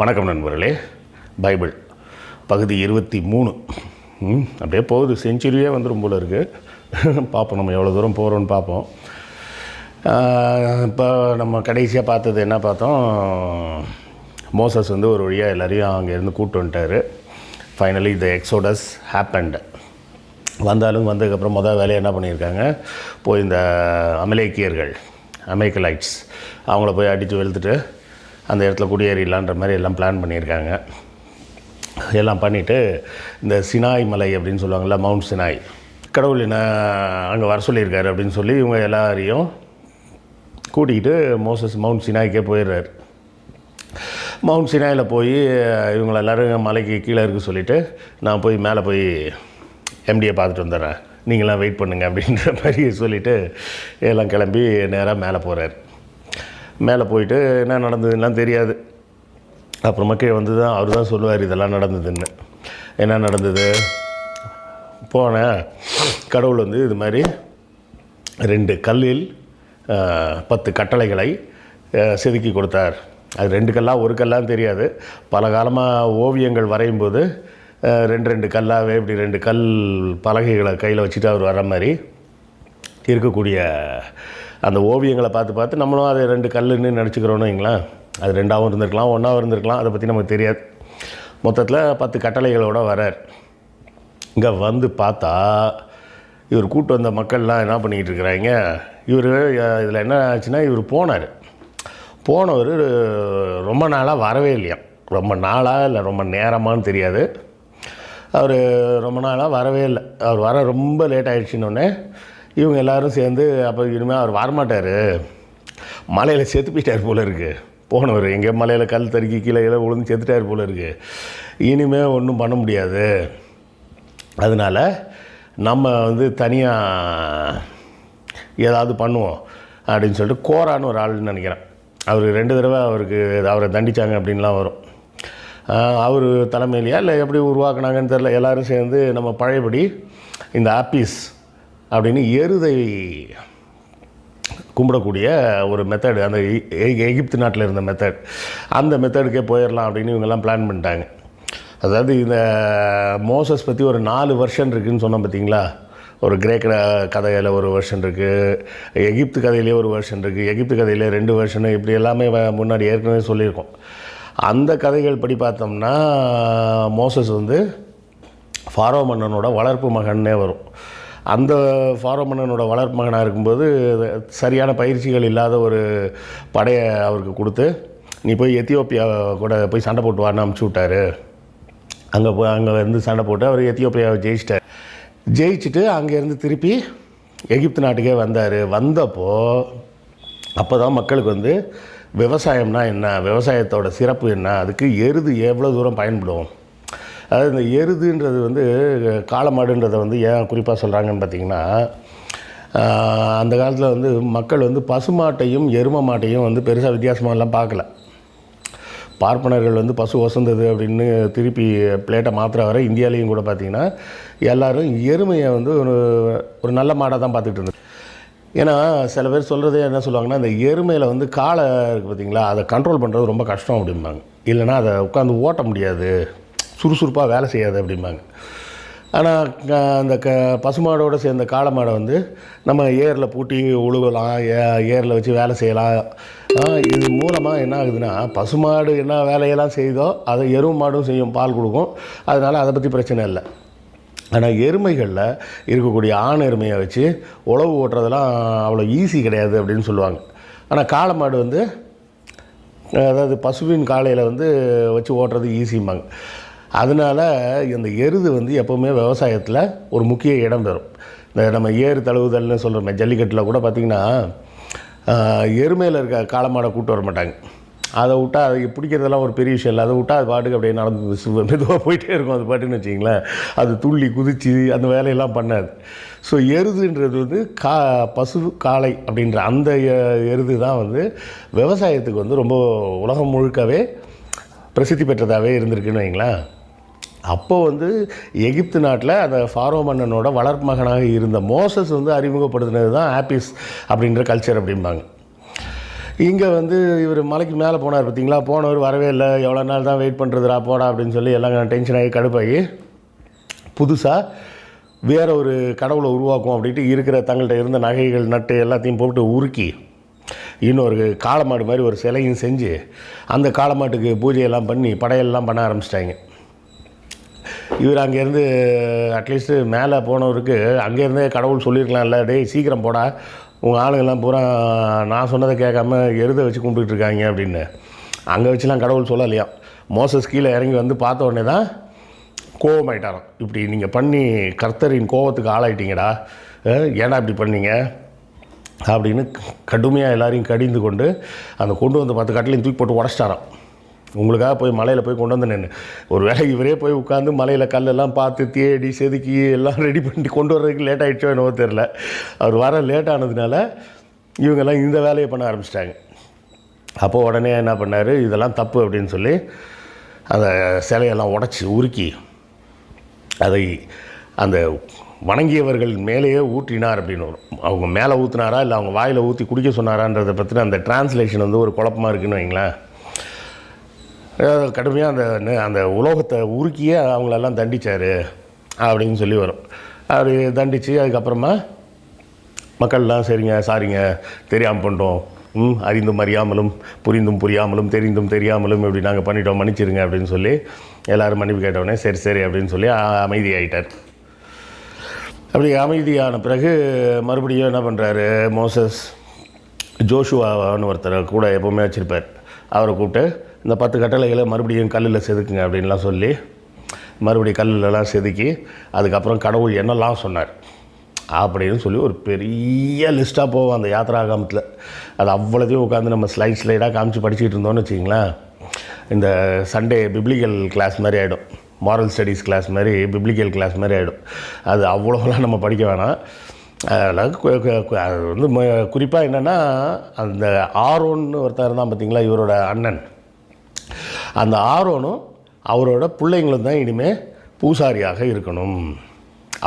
வணக்கம் நண்பர்களே. பைபிள் பகுதி இருபத்தி மூணு. அப்படியே போகுது. செஞ்சுரியே வந்துடும் போல இருக்குது பார்ப்போம் நம்ம எவ்வளோ தூரம் போகிறோன்னு பார்ப்போம். இப்போ நம்ம கடைசியாக பார்த்தது என்ன பார்த்தோம்? மோசஸ் வந்து ஒரு வழியாக எல்லாரையும் அங்கேருந்து கூப்பிட்டு வந்துட்டார். ஃபைனலி த எக்ஸோடஸ் ஹேப்பண்ட் வந்தாலும் வந்ததுக்கப்புறம் மொதல் வேலையை என்ன பண்ணியிருக்காங்க? போய் இந்த அமலேக்கியர்கள் அமேக்கலைட்ஸ் அவங்கள போய் அடித்து வெளுத்துட்டு அந்த இடத்துல குடியேறிடலான்ற மாதிரி எல்லாம் பிளான் பண்ணியிருக்காங்க. எல்லாம் பண்ணிவிட்டு இந்த சினாய் மலை அப்படின்னு சொல்லுவாங்கள்ல மவுண்ட் சினாய். கடவுள் என்ன அங்கே வர சொல்லியிருக்காரு அப்படின்னு சொல்லி இவங்க எல்லாரையும் கூட்டிக்கிட்டு மோசஸ் மவுண்ட் சினாய்க்கே போயிடுறாரு. மவுண்ட் சினாயில் போய் இவங்களை எல்லோரும் மலைக்கு கீழே இருக்க சொல்லிவிட்டு நான் போய் மேலே போய் எம்டியை பார்த்துட்டு வந்துடுறேன். நீங்களாம் வெயிட் பண்ணுங்க அப்படின்ற மாதிரி சொல்லிவிட்டு எல்லாம் கிளம்பி நேராக மேலே போகிறார் மேலே போயிட்டு என்ன நடந்ததுலாம் தெரியாது. அப்புறமா கீழே வந்து தான் அவர் தான் சொல்லுவார் இதெல்லாம் நடந்ததுன்னு. என்ன நடந்தது? போனேன். கடவுள் வந்து இது மாதிரி ரெண்டு கல்லில் பத்து கட்டளைகளை செதுக்கி கொடுத்தார். அது ரெண்டு கல்லாக ஒரு கல்லாம் தெரியாது. பல காலமாக ஓவியங்கள் வரையும் போது ரெண்டு ரெண்டு கல்லாகவே இப்படி ரெண்டு கல் பலகைகளை கையில் வச்சுட்டு அவர் வர மாதிரி இருக்கக்கூடிய அந்த ஓவியங்களை பார்த்து பார்த்து நம்மளும் அதை ரெண்டு கல்லுன்னு நினச்சிக்கிறோன்னு வைங்களேன். அது ரெண்டாவும் இருந்திருக்கலாம் ஒன்றாவும் இருந்திருக்கலாம் அதை பற்றி நமக்கு தெரியாது. மொத்தத்தில் பத்து கட்டளைகளோட வரார் இங்கே வந்து பார்த்தா இவர் கூட்டு வந்த மக்கள்லாம் என்ன பண்ணிக்கிட்டு இருக்கிறாங்க? இவர் இதில் என்ன ஆச்சுன்னா இவர் போனார். போனவர் ரொம்ப நாளாக வரவே இல்லையா? ரொம்ப நாளாக இல்லை ரொம்ப நேரமான்னு தெரியாது. அவர் ரொம்ப நாளாக வரவே இல்லை. அவர் வர ரொம்ப லேட் ஆகிடுச்சின்னொடனே இவங்க எல்லாரும் சேர்ந்து அப்போ இனிமேல் அவர் வரமாட்டார். மலையில் செத்து போயிட்டார் போல இருக்குது போனவர் எங்கே மலையில் கல் தடுக்கி கீழே கீழே விழுந்து செத்துட்டார் போல இருக்குது இனிமேல் ஒன்றும் பண்ண முடியாது. அதனால் நம்ம வந்து தனியாக ஏதாவது பண்ணுவோம் அப்படின்னு சொல்லிட்டு கோரான்னு ஒரு ஆள்னு நினைக்கிறேன். அவர் ரெண்டு தடவை அவருக்கு அவரை தண்டிச்சாங்க அப்படின்லாம் வரும். அவர் தலைமையிலையா இல்லை எப்படி உருவாக்குனாங்கன்னு தெரில எல்லாரும் சேர்ந்து நம்ம பழையபடி இந்த ஆப்பீஸ் அப்படின்னு எருதை கும்பிடக்கூடிய ஒரு மெத்தடு அந்த எகிப்து நாட்டில் இருந்த மெத்தட் அந்த மெத்தடுக்கே போயிடலாம் அப்படின்னு இவங்கெல்லாம் பிளான் பண்ணிட்டாங்க. அதாவது இந்த மோசஸ் பற்றி ஒரு நாலு வருஷன் இருக்குதுன்னு சொன்னோம் பார்த்தீங்களா ஒரு கிரேக்க கதையில் ஒரு வருஷன் இருக்குது எகிப்து கதையிலே ஒரு வருஷன் இருக்குது எகிப்து கதையிலே ரெண்டு வருஷன் இப்படி எல்லாமே முன்னாடி ஏற்கனவே சொல்லியிருக்கோம். அந்த கதைகள் படி பார்த்தோம்னா மோசஸ் வந்து ஃபாரோ மன்னனோட வளர்ப்பு மகன்னே வரும். அந்த ஃபாரோ மன்னனோட வளர்ப்பு மகனாக இருக்கும்போது சரியான பயிற்சிகள் இல்லாத ஒரு படையை அவருக்கு கொடுத்து நீ போய் எத்தியோப்பியா கூட போய் சண்டை போட்டு வான்னு அமுச்சு விட்டாரு. அங்கே போய் அங்கே வந்து சண்டை போட்டு அவர் எத்தியோப்பியாவை ஜெயிச்சிட்டார். ஜெயிச்சுட்டு அங்கேருந்து திருப்பி எகிப்து நாட்டுக்கே வந்தார். வந்தப்போ அப்போ தான் மக்களுக்கு வந்து விவசாயம்னா என்ன? விவசாயத்தோட சிறப்பு என்ன? அதுக்கு எருது எவ்வளோ தூரம் பயன்படும்? அதாவது இந்த எருதுன்றது வந்து காளமாடுன்றதை வந்து ஏன் குறிப்பாக சொல்கிறாங்கன்னு பார்த்தீங்கன்னா அந்த காலத்தில் வந்து மக்கள் வந்து பசுமாட்டையும் எரும மாட்டையும் வந்து பெருசாக வித்தியாசமாகலாம் பார்க்கல பார்ப்பனர்கள் வந்து பசு வசந்தது அப்படின்னு திருப்பி பிளேட்டை மாத்திர வர இந்தியாலேயும் கூட பார்த்தீங்கன்னா எல்லோரும் எருமையை வந்து ஒரு ஒரு நல்ல மாடாக தான் பார்த்துக்கிட்டு இருந்தது. ஏன்னா சில பேர் சொல்கிறதே என்ன சொல்லுவாங்கன்னா இந்த எருமையில் வந்து காலை இருக்குது பார்த்தீங்களா அதை கண்ட்ரோல் பண்ணுறது ரொம்ப கஷ்டம் அப்படிம்பாங்க. இல்லைன்னா அதை உட்காந்து ஓட்ட முடியாது. சுறுசுறுப்பாக வேலை செய்யாது அப்படிம்பாங்க. ஆனால் அந்த க பசுமாடோடு சேர்ந்த காளை மாடை வந்து நம்ம ஏரில் பூட்டி உழுகலாம் ஏ ஏரில் வச்சு வேலை செய்யலாம். இது மூலமாக என்ன ஆகுதுன்னா பசுமாடு என்ன வேலையெல்லாம் செய்தோ அதை எருவு மாடும் செய்யும் பால் கொடுக்கும். அதனால் அதை பற்றி பிரச்சனை இல்லை. ஆனால் எருமைகளில் இருக்கக்கூடிய ஆண் எருமையை வச்சு உழவு ஓட்டுறதெல்லாம் அவ்வளோ ஈஸி கிடையாது அப்படின்னு சொல்லுவாங்க. ஆனால் காளை மாடு வந்து அதாவது பசுவின் காலையில் வந்து வச்சு ஓட்டுறது ஈஸிம்பாங்க. அதனால் இந்த எருது வந்து எப்போவுமே விவசாயத்தில் ஒரு முக்கிய இடம் பெறும். இந்த நம்ம ஏறு தழுவுதல்னு சொல்கிறோமே ஜல்லிக்கட்டில் கூட பார்த்திங்கன்னா எருமையில் இருக்க காளை கூட்டு வர மாட்டாங்க. அதை விட்டா அதை பிடிக்கிறதெல்லாம் ஒரு பெரிய விஷயம் இல்லை. அதை விட்டா அது பாட்டுக்கு அப்படியே நடந்து மெதுவாக போயிட்டே இருக்கும். அது பாட்டுன்னு வச்சிங்களேன் அது துள்ளி குதிச்சு அந்த வேலையெல்லாம் பண்ணாது. ஸோ எருதுன்றது வந்து கா பசு காளை அப்படின்ற அந்த எ- எருது தான் வந்து விவசாயத்துக்கு வந்து ரொம்ப உலகம் முழுக்கவே பிரசித்தி பெற்றதாகவே இருந்திருக்குன்னு வைங்களேன். அப்போ வந்து எகிப்து நாட்டில் அந்த ஃபாரோ மன்னனோட வளர்ப்பு மகனாக இருந்த மோசஸ் வந்து அறிமுகப்படுத்தினது தான் ஆப்பிஸ் அப்படின்ற கல்ச்சர் அப்படிம்பாங்க. இங்கே வந்து இவர் மலைக்கு மேலே போனார் பார்த்தீங்களா? போனவர் வரவே இல்லை. எவ்வளோ நாள் தான் வெயிட் பண்ணுறதுடா போடா அப்படின்னு சொல்லி எல்லாம் டென்ஷன் ஆகி கடுப்பாகி புதுசாக வேற ஒரு கடவுளை உருவாக்கும் அப்படின்ட்டு இருக்கிற தங்கள்கிட்ட இருந்த நகைகள் நட்டு எல்லாத்தையும் போட்டு உருக்கி இன்னொரு காளமாடு மாதிரி ஒரு சிலையும் செஞ்சு அந்த காளமாட்டுக்கு பூஜையெல்லாம் பண்ணி படையெல்லாம் பண்ண ஆரம்பிச்சிட்டாங்க. இவர் அங்கேருந்து அட்லீஸ்ட்டு மேலே போனவருக்கு அங்கேருந்தே கடவுள் சொல்லியிருக்கலாம்ல டேய் சீக்கிரம் போடா. உங்கள் ஆளுங்கெல்லாம் பூரா நான் சொன்னதை கேட்காம எருதை வச்சு கும்பிட்டுருக்காங்க அப்படின்னு. அங்கே வச்சுலாம் கடவுள் சொல்லலையா? மோசஸ் கீழே இறங்கி வந்து பார்த்த உடனே தான் கோவமாயிட்டாராம் இப்படி நீங்கள் பண்ணி கர்த்தரின் கோவத்துக்கு ஆளாயிட்டீங்கடா. ஏடா இப்படி பண்ணீங்க? அப்படின்னு கடுமையாக எல்லாரையும் கடிந்து கொண்டு அந்த கொண்டு வந்து பத்து கட்டிலையும் தூக்கி போட்டு உடச்சிட்டாராம். உங்களுக்காக போய் மலையில் போய் கொண்டு வந்து நின்று ஒரு வேளை இவரே போய் உட்காந்து மலையில் கல்லெல்லாம் பார்த்து தேடி செதுக்கி எல்லாம் ரெடி பண்ணி கொண்டு வர்றதுக்கு லேட் ஆகிடுச்சோ என்னவோ தெரில அவர் வர லேட் ஆனதுனால இவங்கெல்லாம் இந்த வேலையை பண்ண ஆரம்பிச்சிட்டாங்க. அப்போது உடனே என்ன பண்ணார்? இதெல்லாம் தப்பு அப்படின்னு சொல்லி அந்த சிலையெல்லாம் உடச்சி உருக்கி அதை அந்த வணங்கியவர்கள் மேலேயே ஊற்றினார் அப்படின்னு வரும். அவங்க மேலே ஊற்றினாரா இல்லை அவங்க வாயில் ஊற்றி குடிக்க சொன்னாரான்றதை பற்றின அந்த டிரான்ஸ்லேஷன் வந்து ஒரு குழப்பமாக இருக்குன்னு வைங்களேன். கடுமையாக அந்த அந்த உலோகத்தை உருக்கியே அவங்களெல்லாம் தண்டிச்சார் அப்படின்னு சொல்லி வரும். அப்படி தண்டித்து அதுக்கப்புறமா மக்கள்லாம் சரிங்க சாரிங்க தெரியாமல் பண்ணிட்டோம். ம் அறிந்தும் அறியாமலும் புரிந்தும் புரியாமலும் தெரிந்தும் தெரியாமலும் இப்படி நாங்கள் பண்ணிட்டோம் மன்னிச்சிருங்க அப்படின்னு சொல்லி எல்லோரும் மன்னிப்பு கேட்டவுடனே சரி சரி அப்படின்னு சொல்லி அமைதியாயிட்டார். அப்படி அமைதியான பிறகு மறுபடியும் என்ன பண்ணுறாரு மோசஸ் ஜோஷுவான்னு ஒருத்தர் கூட எப்போவுமே வச்சுருப்பார். அவரை கூப்பிட்டு இந்த பத்து கட்டளைகளை மறுபடியும் கல்லில் செதுக்குங்க அப்படின்லாம் சொல்லி மறுபடியும் கல்லுலலாம் செதுக்கி அதுக்கப்புறம் கடவுள் என்னெல்லாம் சொன்னார் அப்படின்னு சொல்லி ஒரு பெரிய லிஸ்ட்டாக போவோம் அந்த யாத்ராகாமத்தில். அது அவ்வளோதையும் உட்காந்து நம்ம ஸ்லைட் ஸ்லைடாக காமிச்சு படிச்சுட்டு இருந்தோம்னு வச்சிங்களேன் இந்த சண்டே பிப்ளிக்கல் கிளாஸ் மாதிரி ஆகிடும் மாரல் ஸ்டடீஸ் கிளாஸ் மாதிரி பிப்ளிக்கல் கிளாஸ் மாதிரி ஆகிடும் அது அவ்வளோலாம் நம்ம படிக்க வேணாம். அதில் அது வந்து குறிப்பாக என்னென்னா அந்த ஆரோன்னு ஒருத்தர் இருந்தால் பார்த்தீங்களா? இவரோட அண்ணன். அந்த ஆரோனும் அவரோட பிள்ளைங்களும் தான் இனிமேல் பூசாரியாக இருக்கணும்.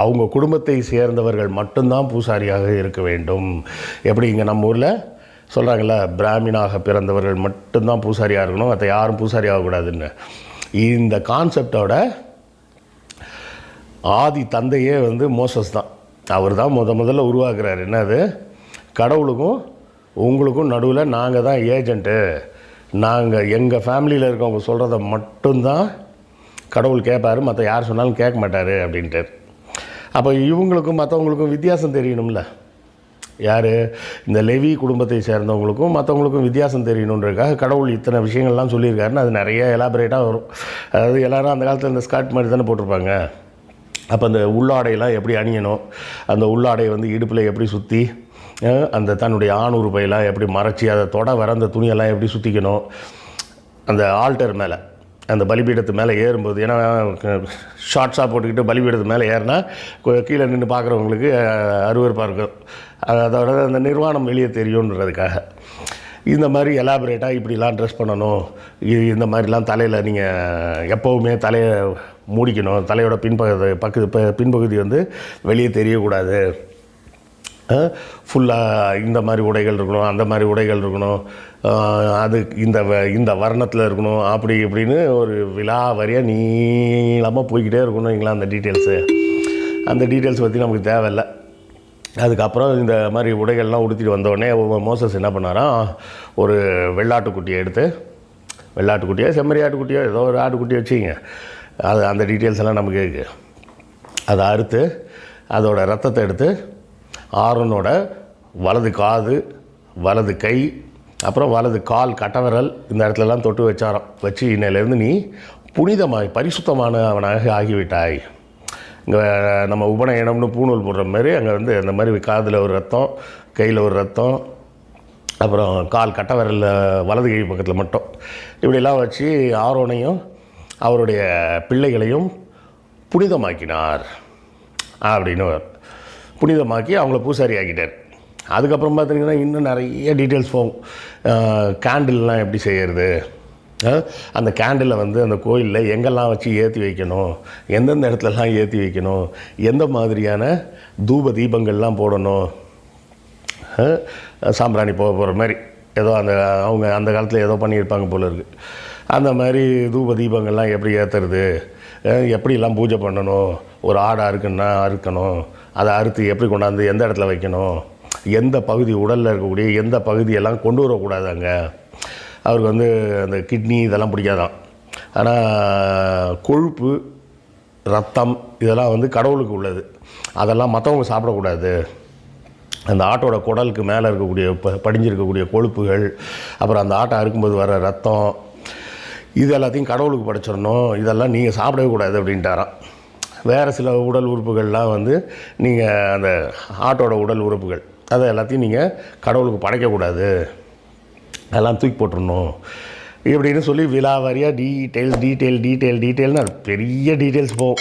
அவங்க குடும்பத்தை சேர்ந்தவர்கள் மட்டும்தான் பூசாரியாக இருக்க வேண்டும். எப்படி இங்கே நம்ம ஊரில் சொல்கிறாங்கல்ல பிராமினாக பிறந்தவர்கள் மட்டும்தான் பூசாரியாக இருக்கணும் அதை யாரும் பூசாரி ஆகக்கூடாதுன்னு. இந்த கான்செப்டோட ஆதி தந்தையே வந்து மோசஸ் தான். அவர் தான் முத முதல்ல உருவாக்குறாரு. என்னது? கடவுளுக்கும் உங்களுக்கும் நடுவில் நாங்கள் தான் ஏஜென்ட்டு நாங்கள் எங்கள் ஃபேமிலியில் இருக்கவங்க சொல்கிறத மட்டும்தான் கடவுள் கேட்பாரு மற்ற யார் சொன்னாலும் கேட்க மாட்டார் அப்படின்ட்டு. அப்போ இவங்களுக்கும் மற்றவங்களுக்கும் வித்தியாசம் தெரியணும்ல. யார்? இந்த லெவி குடும்பத்தை சேர்ந்தவங்களுக்கும் மற்றவங்களுக்கும் வித்தியாசம் தெரியணுன்றதுக்காக கடவுள் இத்தனை விஷயங்கள்லாம் சொல்லியிருக்காருன்னு அது நிறைய எலாபரேட்டாக வரும். அதாவது எல்லோரும் அந்த காலத்தில் இந்த ஸ்கார்ட் மாதிரி தானே போட்டிருப்பாங்க. அப்போ அந்த உள்ளாடையெல்லாம் எப்படி அணியணும்? அந்த உள்ளாடையை வந்து இடுப்பில் எப்படி சுற்றி அந்த தன்னுடைய ஆணூறு பையெல்லாம் எப்படி மறைச்சி அதை தொட வர அந்த துணியெல்லாம் எப்படி சுற்றிக்கணும் அந்த ஆல்டர் மேலே அந்த பலிபீடத்து மேலே ஏறும்போது ஏன்னா ஷார்ட்ஸாக போட்டுக்கிட்டு பலிபீடத்து மேலே ஏறினா கீழே நின்று பார்க்குறவங்களுக்கு அருவருப்பாக இருக்கும். அதோட அந்த நிர்வாணம் வெளியே தெரியுன்றதுக்காக. இந்த மாதிரி எலாபரேட்டாக இப்படிலாம் ட்ரெஸ் பண்ணணும். இ- இந்த மாதிரிலாம் தலையில் நீங்கள் எப்போவுமே தலையை மூடிக்கணும். தலையோட பின்பகுதி பக்கு ப- பின்பகுதி வந்து வெளியே தெரியக்கூடாது. ஃபுல்லாக இந்த மாதிரி உடைகள் இருக்கணும் அந்த மாதிரி உடைகள் இருக்கணும் அது இந்த வ- இந்த வர்ணத்தில் இருக்கணும் அப்படி இப்படின்னு ஒரு விழா வரியாக நீளமாக போய்கிட்டே இருக்கணும் அந்த டீட்டெயில்ஸு அந்த டீட்டெயில்ஸ் பற்றி நமக்கு தேவையில்லை. அதுக்கப்புறம் இந்த மாதிரி உடைகள்லாம் உடுத்திட்டு வந்தோடனே மோசஸ் என்ன பண்ணாராம் ஒரு வெள்ளாட்டுக்குட்டியை எடுத்து வெள்ளாட்டுக்குட்டியோ செம்மறி ஆட்டுக்குட்டியோ ஏதோ ஒரு ஆட்டுக்குட்டியை வச்சுங்க அது அந்த டீட்டெயில்ஸ் எல்லாம் நமக்கு இருக்குது அதை அறுத்து அதோடய ரத்தத்தை எடுத்து ஆரோனோட வலது காது வலது கை அப்புறம் வலது கால் கட்டவிரல் இந்த இடத்துலலாம் தொட்டு வச்சாராம். வச்சு இன்னையிலேருந்து நீ புனிதமாய் பரிசுத்தமான அவனாக ஆகிவிட்டாய். இங்கே நம்ம உபநயனம்னு பூணூல் போடுற மாதிரி அங்கே வந்து அந்த மாதிரி காதில் ஒரு ரத்தம் கையில் ஒரு ரத்தம் அப்புறம் கால் கட்டவரலில் வலது கை பக்கத்தில் மட்டும். இப்படிலாம் வச்சு ஆரோனையும் அவருடைய பிள்ளைகளையும் புனிதமாக்கினார். அப்படின்னு புனிதமாக்கி அவங்கள பூசாரி ஆக்கிட்டார் அதுக்கப்புறம் பார்த்தீங்கன்னா இன்னும் நிறைய டீட்டெயில்ஸ் போகும். கேண்டில்லாம் எப்படி செய்கிறது அந்த கேண்டிலை வந்து அந்த கோயிலில் எங்கெல்லாம் வச்சு ஏற்றி வைக்கணும்? எந்தெந்த இடத்துலலாம் ஏற்றி வைக்கணும்? எந்த மாதிரியான தூப தீபங்கள்லாம் போடணும்? சாம்பிராணி போக போகிற மாதிரி. ஏதோ அந்த அவங்க அந்த காலத்தில் ஏதோ பண்ணியிருப்பாங்க போல இருக்குது அந்த மாதிரி தூப தீபங்கள்லாம் எப்படி ஏற்றுறது எப்படிலாம் பூஜை பண்ணணும்? ஒரு ஆடை அறுக்கணும்னா அறுக்கணும். அதை அறுத்து எப்படி கொண்டாந்து எந்த இடத்துல வைக்கணும்? எந்த பகுதி உடலில் இருக்கக்கூடிய எந்த பகுதியெல்லாம் கொண்டு வரக்கூடாது அங்கே? அவருக்கு வந்து அந்த கிட்னி இதெல்லாம் பிடிக்காதான். ஆனால் கொழுப்பு ரத்தம் இதெல்லாம் வந்து கடவுளுக்கு உள்ளது. அதெல்லாம் மற்றவங்க சாப்பிடக்கூடாது. அந்த ஆட்டோட குடலுக்கு மேலே இருக்கக்கூடிய ப படிஞ்சிருக்கக்கூடிய கொழுப்புகள் அப்புறம் அந்த ஆட்டை அறுக்கும்போது வர ரத்தம் இது எல்லாத்தையும் கடவுளுக்கு படைச்சிடணும். இதெல்லாம் நீங்கள் சாப்பிடவே கூடாது அப்படின்ட்டாரான் வேறு சில உடல் உறுப்புகள்லாம் வந்து நீங்கள் அந்த ஆட்டோட உடல் உறுப்புகள் அதை எல்லாத்தையும் நீங்கள் கடவுளுக்கு படைக்கக்கூடாது. அதெல்லாம் தூக்கி போட்டுருணும் இப்படின்னு சொல்லி விலாவாரியாக டீட்டெயில்ஸ் டீட்டெயில் டீட்டெயில் டீட்டெயில்னு அது பெரிய டீட்டெயில்ஸ் போகும்.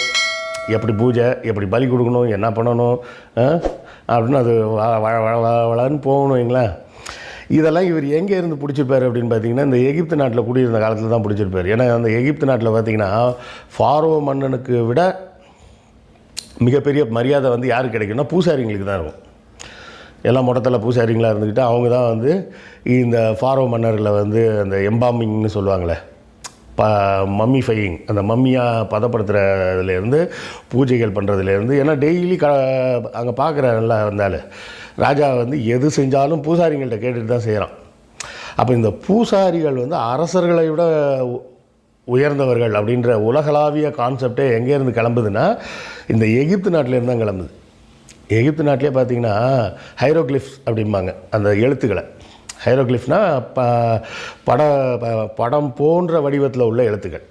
எப்படி பூஜை எப்படி பலி கொடுக்கணும் என்ன பண்ணணும் ஆ? அப்படின்னு அது வ- வ வ வ- வளன்னு போகணும் வைங்களேன். இதெல்லாம் இவர் எங்கே இருந்து பிடிச்சிருப்பார் அப்படின்னு பார்த்தீங்கன்னா இந்த எகிப்து நாட்டில் குடியிருந்த காலத்தில் தான் பிடிச்சிருப்பார். ஏன்னா அந்த எகிப்து நாட்டில் பார்த்தீங்கன்னா ஃபாரோ மன்னனுக்கு விட மிகப்பெரிய மரியாதை வந்து யாருக்கு கிடைக்கும்னா பூசாரிங்களுக்கு தான் இருக்கும். எல்லாம் மொட்டத்தில் பூசாரிங்களாக இருந்துக்கிட்டு அவங்க தான் வந்து இந்த ஃபாரோ மன்னர்களை வந்து அந்த எம்பாமிங்னு சொல்லுவாங்களே ப மம்மிஃபையிங் அந்த மம்மியாக பதப்படுத்துகிறதுலேருந்து பூஜைகள் பண்ணுறதுலேருந்து ஏன்னா டெய்லி க அங்கே பார்க்குற நல்லா வந்தால் ராஜா வந்து எது செஞ்சாலும் பூசாரிங்கள்ட்ட கேட்டுட்டு தான் செய்கிறான் அப்போ இந்த பூசாரிகள் வந்து அரசர்களை விட உயர்ந்தவர்கள் அப்படின்ற உலகளாவிய கான்செப்டே எங்கேருந்து கிளம்புதுன்னா இந்த எகிப்து நாட்டிலேருந்து தான் கிளம்புது. எகிப்து நாட்டிலே பார்த்திங்கன்னா ஹைரோக்ளிஃப்ஸ் அப்படிம்பாங்க அந்த எழுத்துக்களை. ஹைரோக்ளிஃப்னா ப பட படம் போன்ற வடிவத்தில் உள்ள எழுத்துக்கள்.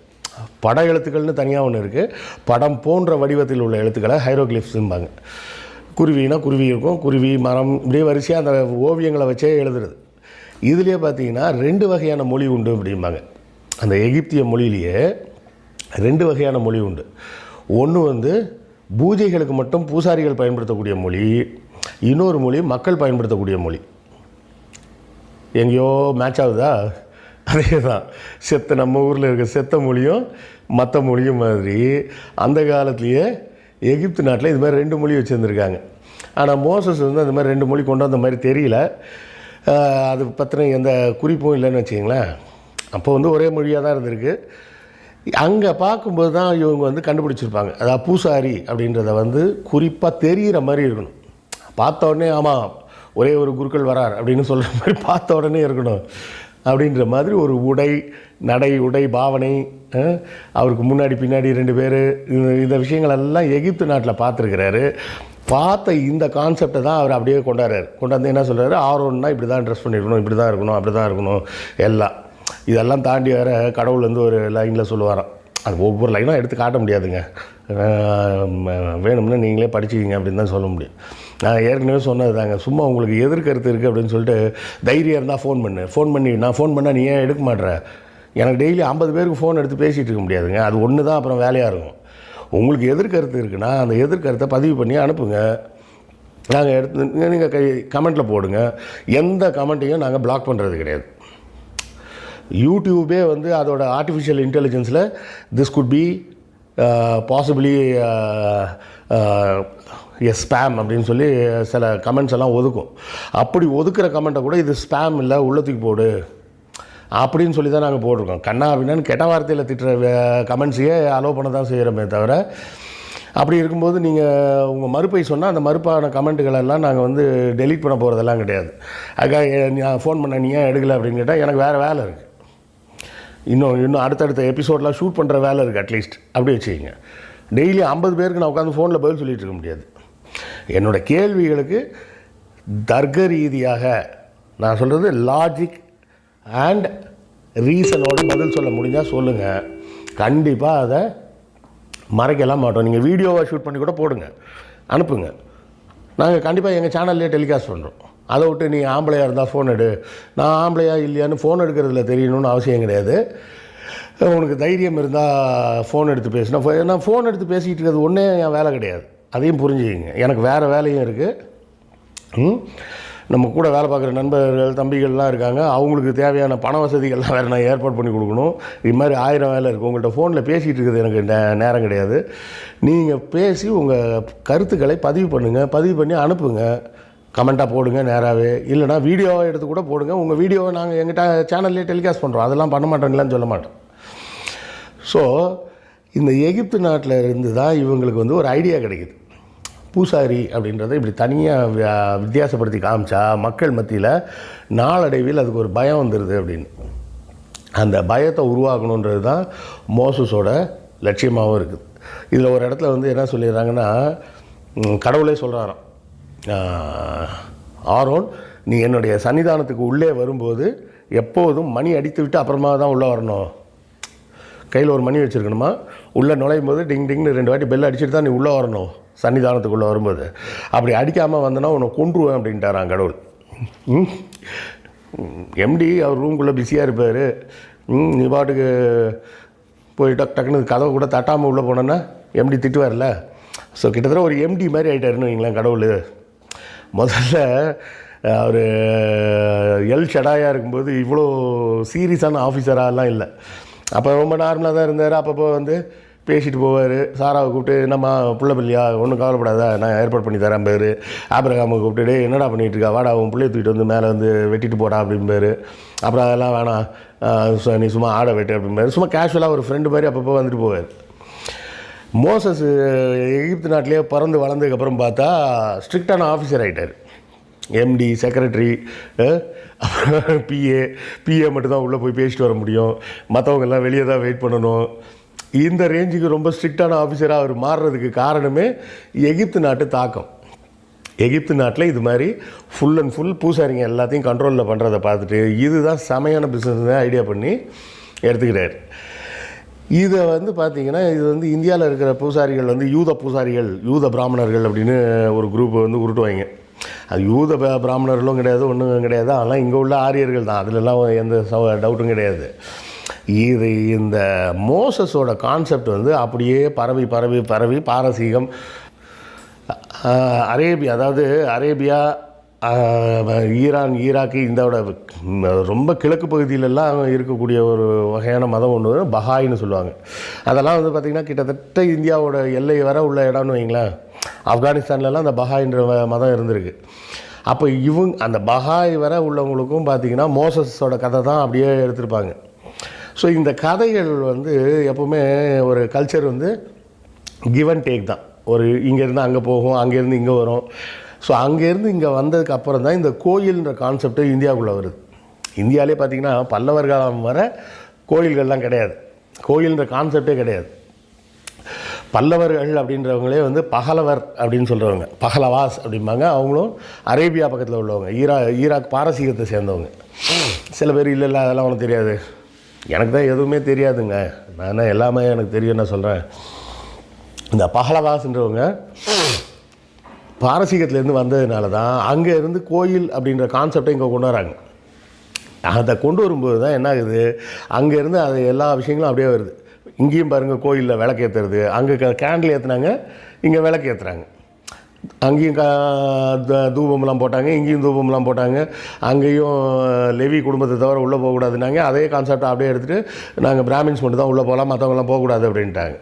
பட எழுத்துக்கள்னு தனியாக ஒன்று இருக்குது படம் போன்ற வடிவத்தில் உள்ள எழுத்துக்களை ஹைரோக்ளிஃப்ஸும்பாங்க குருவினா குருவி இருக்கும். குருவி மரம் இப்படியே வரிசையாக அந்த ஓவியங்களை வச்சே எழுதுறது. இதுலேயே பார்த்தீங்கன்னா ரெண்டு வகையான மொழி உண்டு அப்படிம்பாங்க. அந்த எகிப்திய மொழியிலேயே ரெண்டு வகையான மொழி உண்டு. ஒன்று வந்து பூஜைகளுக்கு மட்டும் பூசாரிகள் பயன்படுத்தக்கூடிய மொழி இன்னொரு மொழி மக்கள் பயன்படுத்தக்கூடிய மொழி. எங்கேயோ மேட்ச் ஆகுதா? அதே தான் செத்த நம்ம ஊரில் இருக்க செத்த மொழியும் மற்ற மொழியும் மாதிரி அந்த காலத்துலேயே எகிப்து நாட்டில் இது மாதிரி ரெண்டு மொழி வச்சுருந்துருக்காங்க. ஆனால் மோசஸ் வந்து அந்த மாதிரி ரெண்டு மொழி கொண்டு வந்த மாதிரி தெரியல. அது பற்றின எந்த குறிப்பும் இல்லைன்னு வச்சிங்களேன் அப்போ வந்து ஒரே மொழியாக தான் இருந்திருக்கு. அங்கே பார்க்கும்போது தான் இவங்க வந்து கண்டுபிடிச்சிருப்பாங்க. அதாவது பூசாரி அப்படின்றத வந்து குறிப்பாக தெரிகிற மாதிரி இருக்கணும். பார்த்த உடனே ஆமாம் ஒரே ஒரு குருக்கள் வரார் அப்படின்னு சொல்கிற மாதிரி பார்த்த உடனே இருக்கணும். அப்படின்ற மாதிரி ஒரு உடை நடை உடை பாவனை அவருக்கு முன்னாடி பின்னாடி ரெண்டு பேர் இந்த விஷயங்களெல்லாம் எகிப்து நாட்டில் பார்த்துருக்கிறாரு. பார்த்த இந்த கான்செப்டை தான் அவர் அப்படியே கொண்டாடுறாரு. கொண்டாந்து என்ன சொல்கிறாரு ஆரோன்னா இப்படி தான் ட்ரெஸ் பண்ணியிருக்கணும் இப்படி தான் இருக்கணும் அப்படி தான் இருக்கணும். எல்லாம். இதெல்லாம் தாண்டி வேறு கடவுள் வந்து ஒரு லைனில் சொல்லுவாராம். அது ஒவ்வொரு லைனும் எடுத்து காட்ட முடியாதுங்க. வேணும்னா நீங்களே படிச்சுக்கிங்க அப்படின்னு தான் சொல்ல முடியும். நான் ஏற்கனவே சொன்னது தாங்க சும்மா உங்களுக்கு எதிர்கருத்து இருக்குது அப்படின்னு சொல்லிட்டு தைரியம் இருந்தால் ஃபோன் பண்ணு. ஃபோன் பண்ணி நான் ஃபோன் பண்ணால் நீ ஏன் எடுக்க மாட்டேற எனக்கு டெய்லி ஐம்பது பேருக்கு ஃபோன் எடுத்து பேசிகிட்டு இருக்க முடியாதுங்க. அது ஒன்று தான் அப்புறம் வேலையாக இருக்கும். உங்களுக்கு எதிர்கருத்து இருக்குன்னா அந்த எதிர்கருத்தை பதிவு பண்ணி அனுப்புங்க. நாங்கள் எடுத்து நீங்கள் கை கமெண்ட்டில் போடுங்க. எந்த கமெண்ட்டையும் நாங்கள் பிளாக் பண்ணுறது கிடையாது. யூடியூபே வந்து அதோட artificial இன்டெலிஜென்ஸில் this could be possibly as spam அப்படின்னு சொல்லி சில கமெண்ட்ஸ் எல்லாம் ஒதுக்கும். அப்படி ஒதுக்குற கமெண்ட்டை கூட இது ஸ்பேம் இல்லை உள்ளத்துக்கு போடு. அப்படின்னு சொல்லி தான் நாங்கள் போட்டிருக்கோம். கண்ணா அப்படின்னு கெட்ட வார்த்தையில் திட்டுற கமெண்ட்ஸையே அலோவ் பண்ண தான் செய்கிறோமே தவிர அப்படி இருக்கும்போது நீங்கள் உங்கள் மறுப்பை சொன்னால் அந்த மறுப்பான கமெண்ட்டுகளெல்லாம் நாங்கள் வந்து டெலீட் பண்ண போகிறதெல்லாம் கிடையாது. அதுக்காக நான் ஃபோன் பண்ண நீ ஏன் எடுக்கலை அப்படின்னு கேட்டால் எனக்கு வேறு வேலை இருக்குது இன்னும் இன்னும் அடுத்தடுத்த எபிசோட்லாம் ஷூட் பண்ணுற வேலை இருக்குது அட்லீஸ்ட் அப்படி வச்சுக்கிங்க. டெய்லி ஐம்பது பேருக்கு நான் உட்காந்து ஃபோனில் பதில் சொல்லிகிட்டு இருக்க முடியாது. என்னோடய கேள்விகளுக்கு தர்க்க ரீதியாக நான் சொல்கிறது லாஜிக் அண்ட் ரீசனோடு பதில் சொல்ல முடிஞ்சால் சொல்லுங்கள் கண்டிப்பாக அதை மறைக்கலாம் மாட்டோம். நீங்கள் வீடியோவை ஷூட் பண்ணி கூட போடுங்க. அனுப்புங்க. நாங்கள் கண்டிப்பாக எங்கள் சேனல்லே டெலிகாஸ்ட் பண்ணுறோம் அதை விட்டு நீ ஆம்பளையாக இருந்தால் ஃபோன் எடு. நான் ஆம்பளையா இல்லையான்னு ஃபோன் எடுக்கிறதுல தெரியணும்னு அவசியம் கிடையாது. உனக்கு தைரியம் இருந்தால் ஃபோன் எடுத்து பேசுனா நான் ஃபோன் எடுத்து பேசிக்கிட்டு இருக்கிறது ஒன்றே என் வேலை கிடையாது. அதையும் புரிஞ்சுக்கிங்க. எனக்கு வேறு வேலையும் இருக்குது ம்? நம்ம கூட வேலை பார்க்குற நண்பர்கள் தம்பிகள்லாம் இருக்காங்க. அவங்களுக்கு தேவையான பண வசதிகள்லாம் வேறு நான் ஏற்பாடு பண்ணி கொடுக்கணும். இது மாதிரி ஆயிரம் வேலை இருக்குது உங்கள்கிட்ட ஃபோனில் பேசிகிட்டு இருக்கிறது எனக்கு நே- நேரம் கிடையாது. நீங்கள் பேசி உங்கள் கருத்துக்களை பதிவு பண்ணுங்கள் பதிவு பண்ணி அனுப்புங்கள் கமெண்ட்டாக போடுங்க நேராகவே இல்லைனா வீடியோவை எடுத்து கூட போடுங்க. உங்கள் வீடியோவை நாங்கள் எங்கிட்ட சேனல்லே டெலிகாஸ்ட் பண்ணுறோம் அதெல்லாம் பண்ண மாட்டோங்களான்னு சொல்ல மாட்டோம். ஸோ இந்த எகிப்து நாட்டில் இருந்து தான் இவங்களுக்கு வந்து ஒரு ஐடியா கிடைக்குது. பூசாரி அப்படின்றத இப்படி தனியாக வித்தியாசப்படுத்தி காமிச்சா மக்கள் மத்தியில் நாளடைவில் அதுக்கு ஒரு பயம் வந்துடுது அப்படின்னு. அந்த பயத்தை உருவாக்கணுன்றது தான் மோசஸோட லட்சியமாகவும் இருக்குது. இதில் ஒரு இடத்துல வந்து என்ன சொல்லிடுறாங்கன்னா கடவுளே சொல்கிறாராம் ஆரோன் நீ என்னுடைய சன்னிதானத்துக்கு உள்ளே வரும்போது எப்போதும் மணி அடித்து விட்டு அப்புறமா தான் உள்ளே வரணும். கையில் ஒரு மணி வச்சுருக்கணுமா? உள்ளே நுழையும் போது டிங் டிங்னு ரெண்டு வாட்டி பெல் அடிச்சுட்டு தான் நீ உள்ளே வரணும் சன்னிதானத்துக்குள்ளே வரும்போது. அப்படி அடிக்காமல் வந்தனா உன்னை கொன்றுவேன் அப்படின்ட்டாரான் கடவுள். எம்டி அவர் ரூம்குள்ளே பிஸியாக இருப்பார். நீ பாட்டுக்கு போய் டக் டக்குன்னு கதவை கூட தட்டாமல் உள்ளே போனோன்னா எம்டி திட்டுவார்ல? ஸோ கிட்டத்தட்ட ஒரு எம்டி மாதிரி ஆகிட்டாருன்னு வைங்களேன் கடவுள். முதல்ல அவர் எல் ஷடாயாக இருக்கும்போது இவ்வளோ சீரியஸான ஆஃபீஸராகலாம் இல்லை. அப்போ ரொம்ப நார்மலாக தான் இருந்தார். அப்பப்போ வந்து பேசிட்டு போவார். சாராவை கூப்பிட்டு என்னம்மா பிள்ளை பிள்ளையா? ஒன்றும் கவலைப்படாத. நான் ஏற்பாடு பண்ணி தரேன் பேர். ஆபிரகாமை கூப்பிட்டு என்னடா பண்ணிட்டு இருக்கா? வாடா உன் பிள்ளைய தூக்கிட்டு வந்து மேலே வந்து வெட்டிட்டு போடா அப்படிம்பாரு. அப்புறம் அதெல்லாம் வேணாம். நீ சும்மா ஆடை வெட்டு அப்படிம்பாரு. சும்மா கேஷுவலாக ஒரு ஃப்ரெண்டு மாதிரி அப்பப்போ வந்துட்டு போவார். மோசஸ் எகிப்து நாட்டிலேயே பிறந்து வளர்ந்ததுக்கப்புறம் பார்த்தா ஸ்ட்ரிக்டான ஆஃபீஸர் ஆகிட்டார் எம்டி செக்ரட்டரி அப்புறம் பிஏ பிஏ மட்டும்தான் உள்ளே போய் பேசிட்டு வர முடியும். மற்றவங்கெல்லாம் வெளியே தான் வெயிட் பண்ணணும். இந்த ரேஞ்சுக்கு ரொம்ப ஸ்ட்ரிக்டான ஆஃபீஸராக அவர் மாறுறதுக்கு காரணமே எகிப்து நாட்டு தாக்கம். எகிப்து நாட்டில் இது மாதிரி ஃபுல் அண்ட் ஃபுல் பூசாரிங்க எல்லாத்தையும் கண்ட்ரோலில் பண்ணுறதை பார்த்துட்டு இதுதான் செமையான பிஸ்னஸ் ஐடியா பண்ணி எடுத்துக்கிட்டார். இதை வந்து பார்த்தீங்கன்னா இது வந்து இந்தியாவில் இருக்கிற பூசாரிகள் வந்து யூத பூசாரிகள் யூத பிராமணர்கள் அப்படின்னு ஒரு குரூப்பை வந்து உருட்டுவாங்க. அது யூத பிராமணர்களும் கிடையாது ஒன்றும் கிடையாது. அதெல்லாம் இங்கே உள்ள ஆரியர்கள் தான். அதிலெல்லாம் எந்த டவுட்டும் கிடையாது. இது இந்த மோசஸோட கான்செப்ட் வந்து அப்படியே பரவி பரவி பரவி பாரசீகம் அரேபியா அதாவது அரேபியா ஈரான் ஈராக்கு இந்தோட ரொம்ப கிழக்கு பகுதியிலெல்லாம் இருக்கக்கூடிய ஒரு வகையான மதம் ஒன்று பஹாயின்னு சொல்லுவாங்க. அதெல்லாம் வந்து பார்த்திங்கன்னா கிட்டத்தட்ட இந்தியாவோட எல்லை வர உள்ள இடம்னு வைங்களேன். ஆப்கானிஸ்தான்லலாம் அந்த பஹாயின்ற மதம் இருந்திருக்கு. அப்போ இவங்க அந்த பஹாய் வர உள்ளவங்களுக்கும் பார்த்திங்கன்னா மோசஸோட கதை தான் அப்படியே எடுத்திருப்பாங்க. ஸோ இந்த கதைகள் வந்து எப்போவுமே ஒரு கல்ச்சர் வந்து கிவ் அண்ட் டேக் தான். ஒரு இங்கேருந்து அங்கே போகும் அங்கேருந்து இங்கே வரும். ஸோ அங்கேருந்து இங்கே வந்ததுக்கு அப்புறம் தான் இந்த கோயில்ன்ற கான்செப்டே இந்தியாவுக்குள்ளே வருது. இந்தியாவிலே பார்த்தீங்கன்னா பல்லவர் காலம் வர கோயில்கள்லாம் கிடையாது. கோயில்ன்ற கான்செப்டே கிடையாது. பல்லவர்கள் அப்படின்றவங்களே வந்து பகலவர் அப்படின்னு சொல்கிறவங்க பகலவாஸ் அப்படிம்பாங்க. அவங்களும் அரேபியா பக்கத்தில் உள்ளவங்க. ஈரா ஈராக் பாரசீகத்தை சேர்ந்தவங்க. சில பேர் இல்லை இல்லை அதெல்லாம் உனக்கு தெரியாது. எனக்கு தான் எதுவுமே தெரியாதுங்க. நான் எல்லாமே எனக்கு தெரியும் நான் சொல்கிறேன் இந்த பகலவாஸ்ன்றவங்க பாரசீகத்துலேருந்து வந்ததுனால தான் அங்கே இருந்து கோயில் அப்படின்ற கான்செப்டை இங்கே கொண்டு வராங்க அதை கொண்டு வரும்போது தான் என்ன ஆகுது அங்கேருந்து அது எல்லா விஷயங்களும் அப்படியே வருது. இங்கேயும் பாருங்கள் கோயிலில் விளக்கு ஏற்றுறது அங்கே கேண்டில் ஏற்றுனாங்க இங்கே விளக்கு ஏற்றுறாங்க அங்கேயும் கா த- தூபம்லாம் போட்டாங்க இங்கேயும் தூபம்லாம் போட்டாங்க. அங்கேயும் லெவி குடும்பத்தை தவிர உள்ளே போகக்கூடாதுனாங்க அதே கான்செப்டை அப்படியே எடுத்துகிட்டு நாங்கள் பிராமின்ஸ் மட்டும் தான் உள்ளே போகலாம் மற்றவங்களாம் போகக்கூடாது அப்படின்ட்டாங்க.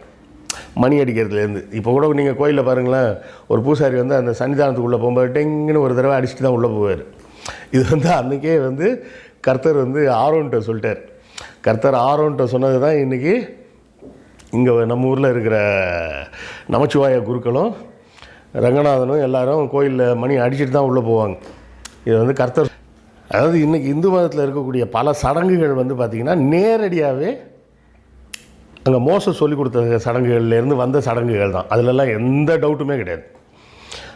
மணி அடிக்கிறதுலேருந்து. இப்போ கூட நீங்கள் கோயிலில் பாருங்களேன் ஒரு பூசாரி வந்து அந்த சன்னிதானத்துக்குள்ளே போகும்போது டெங்குன்னு ஒரு தடவை அடிச்சுட்டு தான் உள்ளே போவார். இது வந்து அன்றைக்கே வந்து கர்த்தர் வந்து ஆரோன்ட்ட சொல்லிட்டார். கர்த்தர் ஆரோன்ட்ட சொன்னது தான் இன்றைக்கி இங்கே நம்ம ஊரில் இருக்கிற நமச்சிவாய குருக்களும் ரங்கநாதனும் எல்லாரும் கோயிலில் மணி அடிச்சுட்டு தான் உள்ளே போவாங்க. இது வந்து கர்த்தர் அதாவது இன்றைக்கி இந்து மதத்தில் இருக்கக்கூடிய பல சடங்குகள் வந்து பார்த்திங்கன்னா நேரடியாகவே அங்கே மோசம் சொல்லி கொடுத்த சடங்குகள்லேருந்து வந்த சடங்குகள் தான். அதிலெல்லாம் எந்த டவுட்டுமே கிடையாது.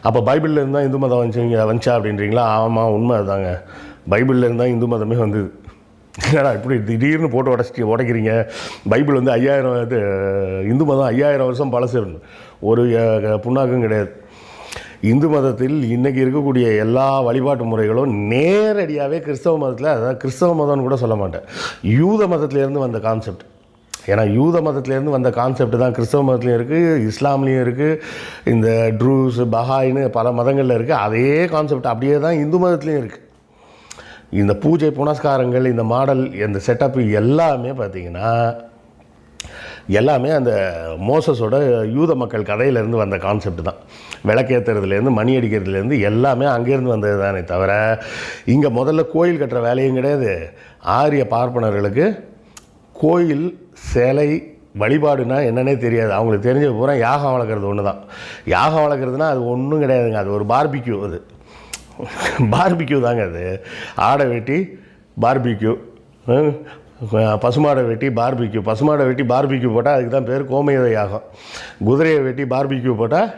அப்போ பைபிளில் இருந்தால் இந்து மதம் வந்துச்சுங்க வந்துச்சா அப்படின்றீங்களா? ஆமாம் உண்மை அதுதாங்க. பைபிளில் இருந்தால் இந்து மதமே வந்தது. என்னடா இப்படி திடீர்னு போட்டு உடச்சிட்டு உடைக்கிறீங்க? பைபிள் வந்து ஐயாயிரம் இது இந்து மதம் ஐயாயிரம் வருஷம் பழசு ஒரு புண்ணாக்கும் கிடையாது. இந்து மதத்தில் இன்றைக்கி இருக்கக்கூடிய எல்லா வழிபாட்டு முறைகளும் நேரடியாகவே கிறிஸ்தவ மதத்தில் அதாவது கிறிஸ்தவ மதம்னு கூட சொல்ல மாட்டேன். யூத மதத்திலேருந்து வந்த கான்செப்ட் ஏன்னா யூத மதத்துலேருந்து வந்த கான்செப்ட் தான். கிறிஸ்தவ மதத்துலேயும் இருக்குது இஸ்லாம்லேயும் இருக்குது இந்த ட்ரூஸ் பஹாயின்னு பல மதங்களில் இருக்குது அதே கான்செப்ட் அப்படியே தான் இந்து மதத்துலேயும் இருக்குது இந்த பூஜை புனஸ்காரங்கள் இந்த மாடல் இந்த செட்டப் எல்லாமே பார்த்திங்கன்னா எல்லாமே அந்த மோசஸோட யூத மக்கள் கதையிலேருந்து வந்த கான்செப்ட் தான். விளக்கேற்றுறதுலேருந்து மணி அடிக்கிறதுலேருந்து எல்லாமே அங்கேருந்து வந்தது தானே தவிர இங்கே முதல்ல கோயில் கட்டுற வேலையும் கிடையாது. ஆரிய பார்ப்பனர்களுக்கு கோயில் சிலை வழிபாடுனா என்னன்னே தெரியாது. அவங்களுக்கு தெரிஞ்ச பூரா யாகம் வளர்க்குறது ஒன்று தான் யாகம் வளர்க்குறதுனா அது ஒன்றும் கிடையாதுங்க. அது ஒரு பார்பிக்யூ அது. பார்பிக்யூ தாங்க அது. ஆடை வெட்டி பார்பிக்யூ பசுமாடை வெட்டி பார்பிக்யூ பசுமாடை வெட்டி பார்பிக்யூ போட்டால் அதுக்கு தான் பேர் கோமேத யாகம். குதிரையை வெட்டி பார்பிக்யூ போட்டால்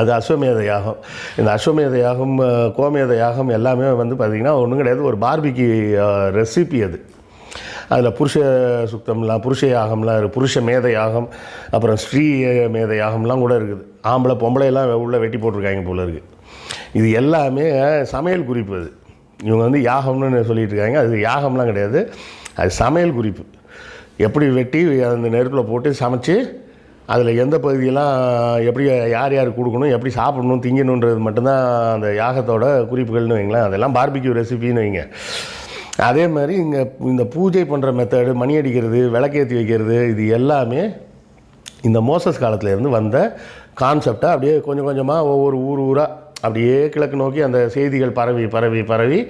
அது அஸ்வமேத யாகம். இந்த அஸ்வமேத யாகம் கோமேத யாகம் எல்லாமே வந்து பார்த்திங்கன்னா ஒன்றும் கிடையாது. ஒரு பார்பிக்கு ரெசிபி அது. அதில் புருஷ சுத்தம்லாம் புருஷ யாகம்லாம் இருக்குது புருஷ மேத யாகம் அப்புறம் ஸ்ரீ மேத யாகம்லாம் கூட இருக்குது. ஆம்பளை பொம்பளையெல்லாம் உள்ளே வெட்டி போட்டிருக்காங்க போல இருக்குது இது எல்லாமே சமையல் குறிப்பு அது. இவங்க வந்து யாகம்னு சொல்லிட்டு இருக்காங்க. அது யாகம்லாம் கிடையாது. அது சமையல் குறிப்பு. எப்படி வெட்டி அந்த நெருப்பில் போட்டு சமைச்சு அதில் எந்த பகுதியெல்லாம் எப்படி யார் யார் கொடுக்கணும் எப்படி சாப்பிடணும் திங்கணுன்றது மட்டும்தான் அந்த யாகத்தோட குறிப்புகள்னு வைங்களேன். அதெல்லாம் பார்பிக்யூ ரெசிபின்னு வைங்க. அதே மாதிரி இங்கே இந்த பூஜை பண்ணுற மெத்தடு மணி அடிக்கிறது விளக்கேற்றி வைக்கிறது இது எல்லாமே இந்த மோசஸ் காலத்துலேருந்து வந்த கான்செப்டை அப்படியே கொஞ்சம் கொஞ்சமாக ஒவ்வொரு ஊர் ஊராக அப்படியே கிழக்கு நோக்கி அந்த செய்திகள் பரவி பரவி பரவி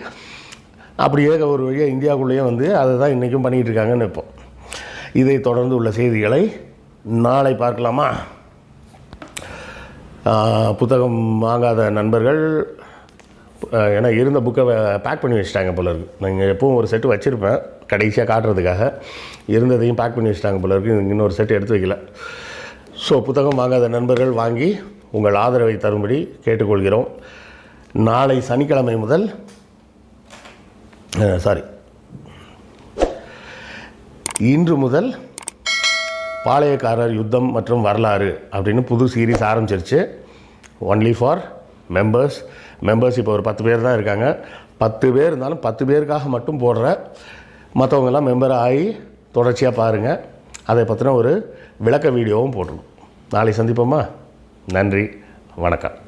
அப்படியே ஒரு வழியாக இந்தியாவுக்குள்ளேயே வந்து அதை தான் இன்றைக்கும் பண்ணிகிட்டு இருக்காங்கன்னு இப்போ. இதை தொடர்ந்து உள்ள செய்திகளை நாளை பார்க்கலாமா? புத்தகம் வாங்காத நண்பர்கள் ஏன்னா இருந்த புக்கை பேக் பண்ணி வச்சுட்டாங்க போல இருக்கு. நீங்கள் எப்பவும் ஒரு செட்டு வச்சுருப்பேன் கடைசியாக காட்டுறதுக்காக. இருந்ததையும் பேக் பண்ணி வச்சுட்டாங்க போல இருக்குது இன்னொரு செட்டு எடுத்து வைக்கல. ஸோ புத்தகம் வாங்காத நண்பர்கள் வாங்கி உங்கள் ஆதரவை தரும்படி கேட்டுக்கொள்கிறோம். நாளை சனிக்கிழமை முதல் சாரி இன்று முதல் பாளையக்காரர் யுத்தம் மற்றும் வரலாறு அப்படின்னு புது சீரீஸ் ஆரம்பிச்சிருச்சு. ஒன்லி ஃபார் மெம்பர்ஸ் மெம்பர்ஸ் இப்போ ஒரு பத்து பேர் தான் இருக்காங்க. பத்து பேர் இருந்தாலும் பத்து பேருக்காக மட்டும் போடுற மற்றவங்கெல்லாம் மெம்பர் ஆகி தொடர்ச்சியாக பாருங்கள் அதை பற்றின ஒரு விளக்க வீடியோவும் போட்டுருவோம் நாளை சந்திப்போமா? நன்றி. வணக்கம்.